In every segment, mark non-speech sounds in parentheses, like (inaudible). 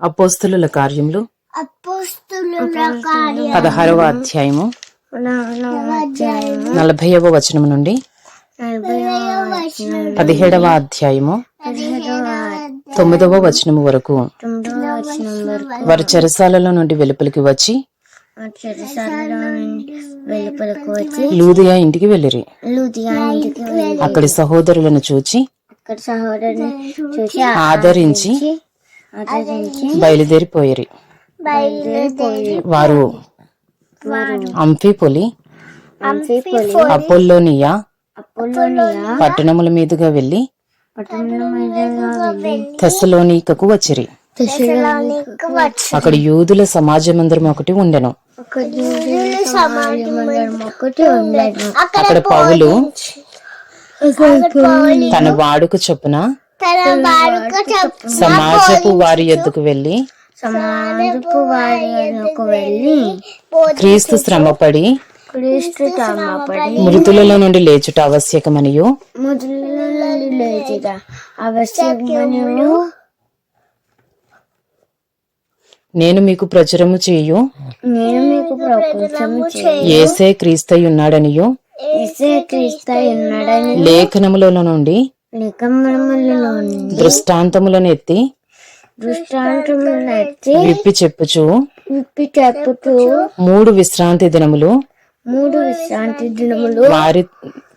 అపోస్తుల కార్యములు పదహారవ అధ్యాయము నలభైవ వచనము నుండి పదిహేడవ అధ్యాయము తొమ్మిదవ వచనము వరకు వచనం వారి చెరసాలలో నుండి వెలుపలికి వచ్చి లూదియా ఇంటికి వెళ్ళిరి. లూదియా ఇంటికి వెళ్ళి అక్కడి సహోదరులను చూచి ఆదరించి బయలుదేరిపోయిరి. బయలుదేరిపోయి వారు అంఫిపొలి అపోల్లోనియా అపోలోనియా పట్టణముల మీదుగా వెళ్ళి తెస్సలోనికకు వచ్చిరి. అక్కడ యూదుల సమాజ మందిరం ఒకటి ఉండెను. అక్కడ పౌలు తన వాడుక చొప్పున సమాజపు వారి యొద్దకు వెళ్ళి సమాజపు వారి వద్దకు వెళ్ళి క్రీస్తు శ్రమపడి క్రీస్తు తామపడి మృతులలో నుండి లేచుట ఆవశ్యకమనియు? మొదలు లేచిట ఆవశ్యకమని నేను మీకు ప్రచురము చేయు. నేను మీకు ప్రపంచము ఏసే క్రీస్తై ఉన్నాడనియు చేసే క్రీస్తు ఉన్నాడని లేఖనములలో నుండి దృష్టాంతములను ఎత్తి దృష్టాంతములను ఎత్తి విప్పి చెప్పుచు. విప్పి చెప్పుతూ మూడు విశ్రాంతి దినములు మూడు విశ్రాంతి దినములు వారి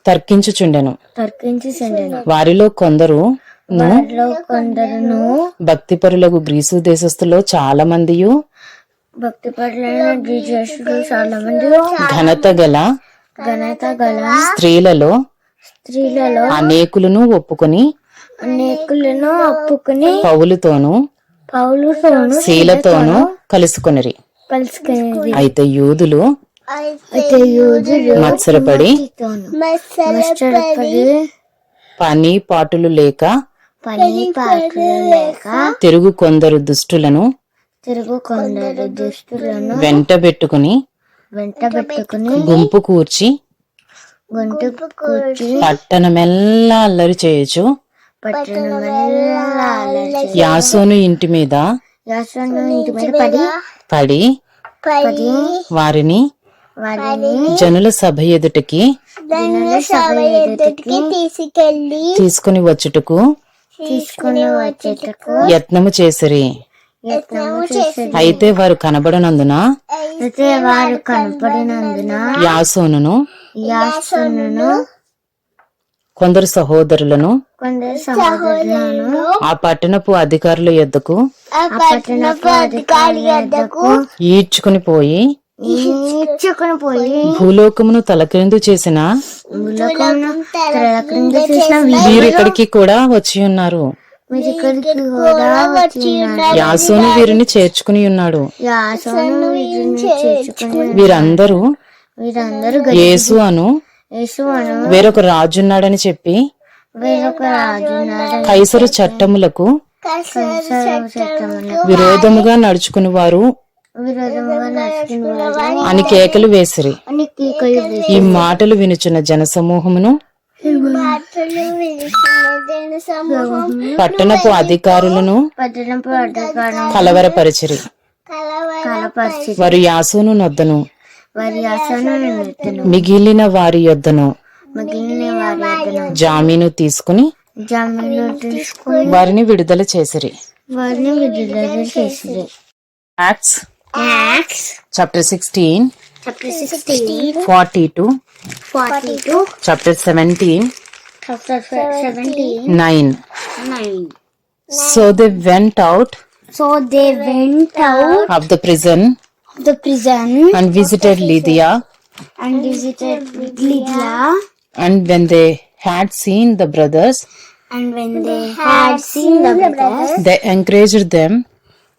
తర్కించుచుండెను. తర్కించి చెందను వారిలో కొందరు కొందరును భక్తిపరులకు గ్రీసు దేశస్థులో చాలా మందియు భక్తి జీజస్లు చాలా మంది ఘనత గల ఘనత గల స్త్రీలలో స్త్రీలలో అనేకులను ఒప్పుకొని అనేకులను ఒప్పుకుని పౌలుతోనూ పౌలుతోను శీలతోనూ కలుసుకొనిరి. కలుసుకునేది అయితే యూదులు అయితే యూదులు మత్సరపడి మస్టర్పడి పని పాటులు లేక పని పాటలు లేక తిరుగు కొందరు దుష్టులను తిరుగు కొందరు దుస్తులను వెంటబెట్టుకుని వెంట పెట్టుకుని గుంపు కూర్చి కూర్చి. పట్టణమెల్లా అల్లరి చేయొచ్చు. యాసోను ఇంటి మీద. యాసను ఇంటి మీద పడి పడి పడి వారిని వారిని జనుల సభ ఎదుటికి సభ ఎదుటికి తీసుకెళ్ళి తీసుకుని వచ్చుటకు తీసుకుని వచ్చేటకు యత్నము చేసిరి. అయితే వారు కనబడనందున అయితే వారు కనపడినందున యాసోనును యాసను కొందరు సహోదరులను కొందరు సహోదరులను ఆ పట్టణపు అధికారుల యొద్దకు ఆ పట్టణపు అధికారి వద్దకు ఈడ్చుకుని పోయి ఈడ్చుకుని పోయి భూలోకమును తలక్రిందు చేసిన భూలోకమును తెర క్రింద చేసిన వీరు ఇక్కడికి కూడా వచ్చి ఉన్నారు. మీరు ఇక్కడికి కూడా వచ్చి ఉన్నారు. యాసోను వీరిని చేర్చుకుని ఉన్నాడు. యాసను వీరిని చేర్చుకుని వీరందరూ వీరందరూ యేసు అను. యేసు అను. వేరొక రాజున్నాడని చెప్పి వేరొక రాజు కైసరు చట్టములకు విరోధముగా నడుచుకుని వారు అని కేకలు వేసిరి. ఈ మాటలు వినుచున్న జనసమూహమును పట్టణపు అధికారులను కలవరపరిచిరి. వారు యాసోను నొద్దను. వారి మిగిలిన వారి యొద్దను మిగిలిన వారి యొద్దను. జామీను తీసుకుని జామీను తీసుకుని వారిని విడుదల చేసిరి. వారిని విడుదల చేసింది acts acts chapter sixteen chapter sixteen forty two forty two chapter so they went out so they went out of the prison the prison and visited Lydia. and visited Lydia. And when they had seen the brothers, And when they had seen the brothers, they encouraged them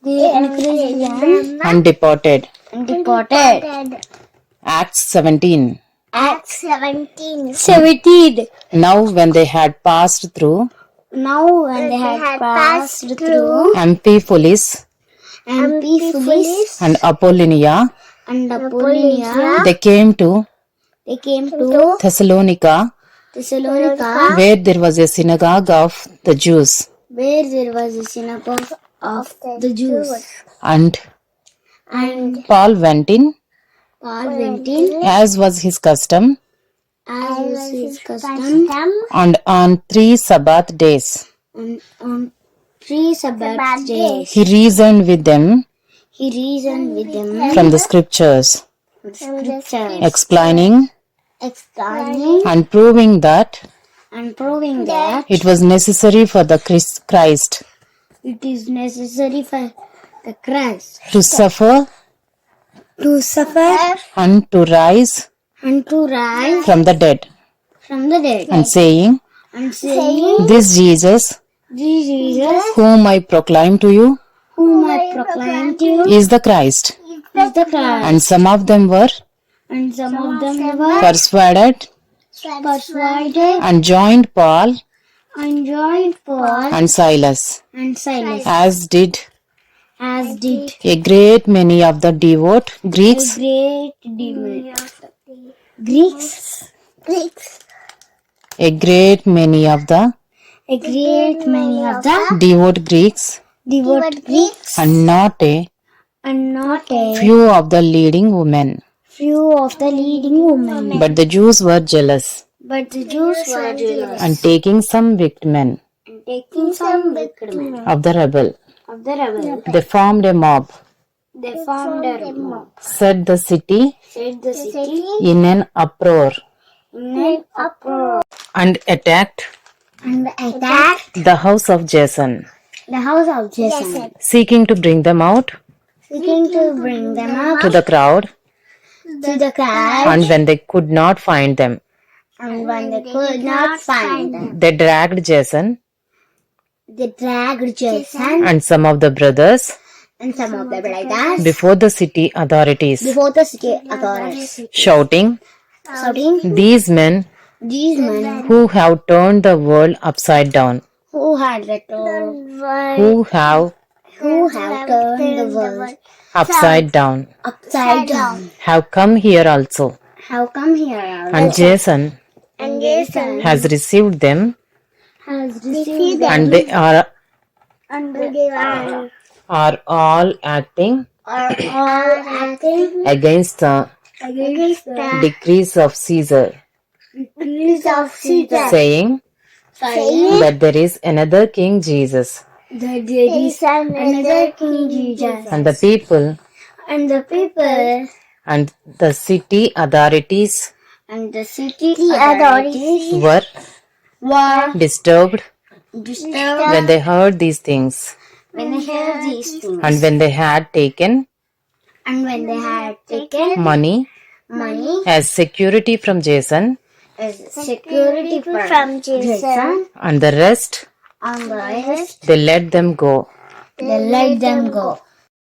they encouraged them and departed. and departed. Acts 17. Acts 17. 17. Now, when they had passed through Now when they had passed through Amphipolis Amphipolis and Apollonia, and Apollonia, they came to they came to Thessalonica, Thessalonica, where there was a synagogue of the Jews. where there was a synagogue of the Jews. And And Paul went in, Paul went in as was his custom, as was his custom. and on three Sabbath days. on, on three Sabbath days. He reasoned with them He reasoned with them. From the scriptures, from scriptures, explaining. Explaining. And proving that and proving that it was necessary for the Christ- Christ. it is necessary for the Christ. To suffer. To suffer. And to rise and to rise from the dead, from the dead. and saying, And saying, This Jesus, This Jesus, whom I proclaim to you, whom I proclaim to you, is the Christ. is the Christ. And some of them were And some of them were persuaded persuaded and joined Paul and joined Paul and Silas, and Silas, as did as did a great many of the devout a Greeks great demon. Greeks, Greeks, a great many of the a great many of the devout Greeks, devout Greeks, and not a and not a few of the leading women. few of the leading women. But the Jews were jealous, But the Jews were jealous. and taking some wicked men and taking some wicked men of the rebel, of the rebel. they formed a mob, They formed a mob, set the city set the city in an uproar, in an uproar, and attacked and attacked the house of Jason, the house of Jason, seeking to bring them out seeking to bring them up to the crowd. to the crowd. And when they could not find them, And when they could not find them, they dragged Jason. They dragged Jason. And some of the brothers. And some of the brothers. Before the city authorities, before the city authorities, shouting, shouting, These men These men who have turned the world upside down, who had returned, who have who have turned the world upside down, upside down, have come here also. have come here also. And Jason And Jason has received them, has received them. And they are, and they are are all acting are (coughs) all acting against the against the decrees of Caesar, decrees of Caesar, saying saying that there is another King Jesus. that there is another King Jesus. And the people And the people and the city authorities and the city authorities were were disturbed disturbed when they heard these things. when they heard these things. And when they had taken And when they had taken money money as security from Jason as security from Jason and the rest, on the rest, they let them go. they let them go.